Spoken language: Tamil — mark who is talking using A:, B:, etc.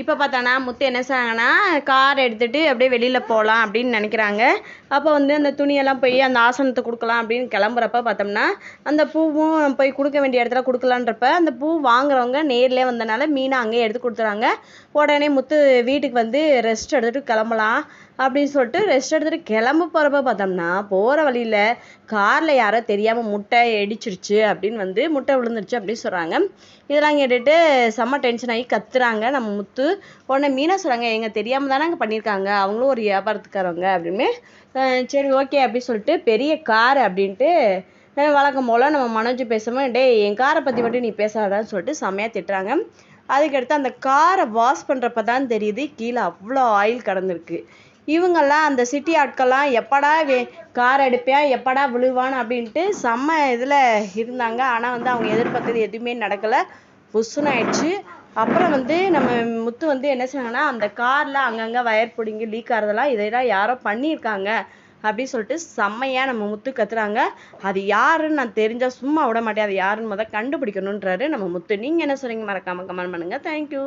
A: இப்போ பார்த்தானா முத்து என்ன செய்றாங்கன்னா கார் எடுத்துகிட்டு அப்படியே வெளியில் போகலாம் அப்படின்னு நினைக்கிறாங்க. அப்போ வந்து அந்த துணியெல்லாம் போய் அந்த ஆசனத்தை கொடுக்கலாம் அப்படின்னு கிளம்புறப்ப பார்த்தோம்னா அந்த பூவும் போய் கொடுக்க வேண்டிய இடத்துல கொடுக்கலான்றப்ப அந்த பூ வாங்குறவங்க நேர்லேயே வந்தனால மீனை அங்கேயே எடுத்து கொடுத்துறாங்க. உடனே முத்து வீட்டுக்கு வந்து ரெஸ்ட் எடுத்துகிட்டு கிளம்பலாம் அப்படின்னு சொல்லிட்டு ரெஸ்ட் எடுத்துகிட்டு கிளம்ப போகிறப்ப பார்த்தோம்னா போகிற வழியில் காரில் யாரோ தெரியாமல் முட்டை இடிச்சிருச்சு அப்படின்னு வந்து முட்டை விழுந்துருச்சு அப்படின்னு சொல்கிறாங்க இதெல்லாம் கேட்டுட்டு செம்ம டென்ஷன் ஆகி கத்துறாங்க நம்ம முத்து. உடனே மீனா சொல்கிறாங்க எங்க தெரியாமல் தானே அங்கே பண்ணியிருக்காங்க அவங்களும் ஒரு வியாபாரத்துக்காரவங்க அப்படின்னு. சரி ஓகே அப்படின்னு சொல்லிட்டு பெரிய கார் அப்படின்ட்டு வழக்கம் போல் நம்ம மனோஜ் பேசாமல் டேய் என் காரை பற்றி மட்டும் நீ பேசாதான்னு சொல்லிட்டு செம்மையாக திட்டுறாங்க. அதுக்கடுத்து அந்த காரை வாஷ் பண்ணுறப்ப தான் தெரியுது கீழே அவ்வளோ ஆயில் கடந்திருக்கு இவங்கெல்லாம் அந்த சிட்டி ஆட்கள்லாம் எப்படா வே கார் எடுப்பேன் எப்படா விழுவான் அப்படின்ட்டு செம்ம இதில் இருந்தாங்க. ஆனால் வந்து அவங்க எதிர்பார்த்தது எதுவுமே நடக்கலை. புஷ்ஷுன்னு ஆயிடுச்சு அப்புறம் வந்து நம்ம முத்து வந்து என்ன சொன்னாங்கன்னா அந்த காரில் அங்கங்கே வயர் பிடிங்கி லீக் ஆகிறதெல்லாம் இதெல்லாம் யாரோ பண்ணியிருக்காங்க அப்படின்னு சொல்லிட்டு செம்மையாக நம்ம முத்து கத்துறாங்க. அது யாருன்னு நான் தெரிஞ்சால் சும்மா விட மாட்டேன். அது யாருன்னு முத கண்டுபிடிக்கணுன்றாரு நம்ம முத்து. நீங்கள் என்ன சொல்றீங்க மறக்காமல் கமெண்ட் பண்ணுங்கள் தேங்க்யூ